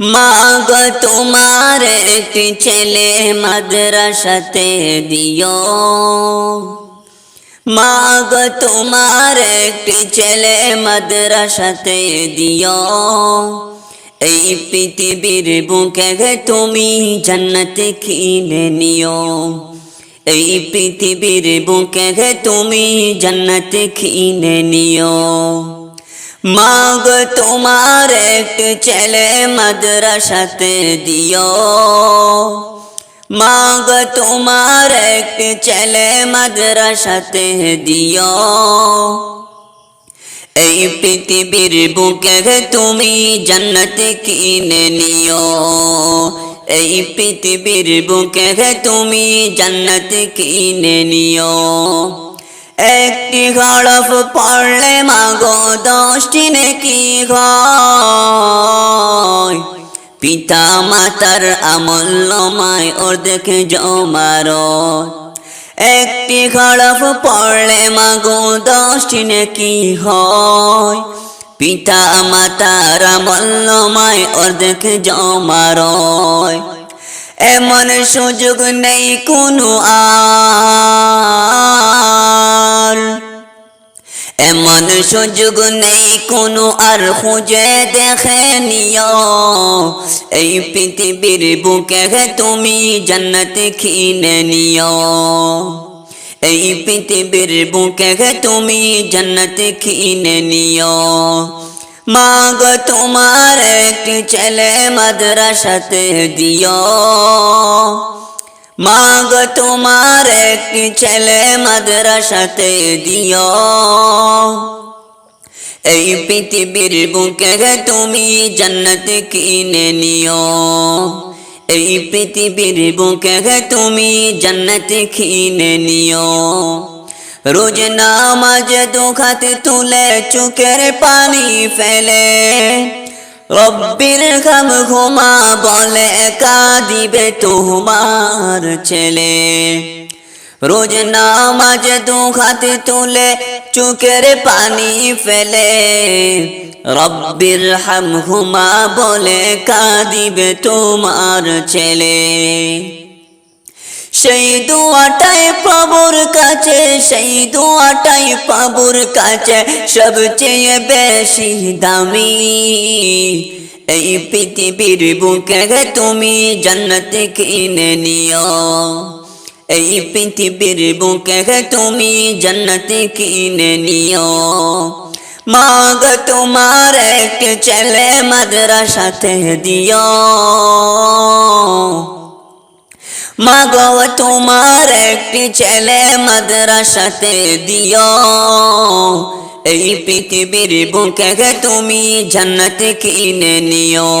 মা গো তোমার একটি ছেলে মাদ্রাসাতে দিও মা গো তোমার একটি ছেলে মাদ্রাসাতে দিও এই পৃথিবীর বুকে গে তুমি জান্নাতে কিনে নিও এই পৃথিবীর বুকে গে তুমি জান্নাতে কিনে নিও মাগ তোমার একটি ছেলে মাদ্রাসাতে দিও। মাগ তোমার একটি ছেলে মাদ্রাসাতে দিও। এই পৃথিবীর বুকে তুমি জান্নাতে কিনে নিও। এই পৃথিবীর বুকে তুমি জান্নাতে কিনে নিও। একটি গড়ফ পড়লে মাগো দশটি নাকি হয় পিতা মাতার আমল্যমায় ওর দেখে জমার। একটি গড়ফ পড়লে মাগো দশটি নাকি হয় পিতা মাতার আমল্যমায় ওর দেখে জমার। এমন সুযোগ নেই কোনো আর এমন সুযোগ নেই, কোনো আর খুঁজে দেখে নিও। এই পৃথিবীর বুকে তুমি জান্নাত কিনে নিও। এই পৃথিবীর বুকে তুমি জান্নাত কিনে নিও। মাগ তোমার একটি ছেলে মাদ্রাসাতে দিও। মাগ তোমার একটি ছেলে মাদ্রাসাতে দিও। এই পৃথিবীর বুকে তুমি জান্নাত কিনে নিও। এই পৃথিবীর বুকে তুমি জান্নাত কিনে নিও। রোজ নামাজ দুখাত তুলে চুকের পানি ফেলে। রব্বির খাম ঘুমা বলে কাঁদিবে তোমার ছেলে। রোজ নামাজ দু হাত তুলে চুকের পানি ফেলে। রব্বির হাম ঘুমা বলে কাঁদিবে তোমার ছেলে। সেই দোয়াটাই পাবুর কাছে, সেই দোয়াটাই পাবুর কাছে। সবচেয়ে বেশি দামি এই পৃথিবীর বুকে তুমি জান্নাত কিনে নিও। এই পৃথিবীর বুকে তুমি জান্নাত কিনে নিও। মাগ তোমার এক ছেলে মাদ্রাসাতে দিও। মাগো তোমার একটি ছেলে মাদ্রাসাতে দিও। এই পৃথিবীর বুকে তুমি জান্নাত কিনে নিও।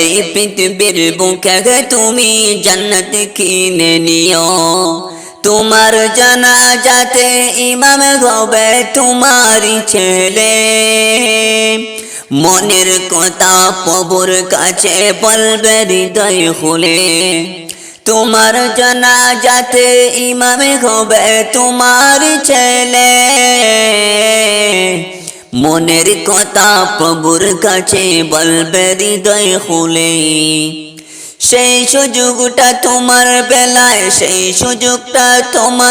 এই পৃথিবীর বুকে তুমি জান্নাত কিনে নিও। তোমার জানা যাতে ইমাম হবে তোমারই ছেলে। মনের কথা পবর কাছে বলবে হৃদয় খুলে। তোমার জানা যাতে ইমামে হবে তোমার ছেলে। মনের কথা প্রভুর কাছে বলবে হৃদয় খুলে। সেই সুযোগটা তোমার বেলায়, সেই সুযোগটা তোমার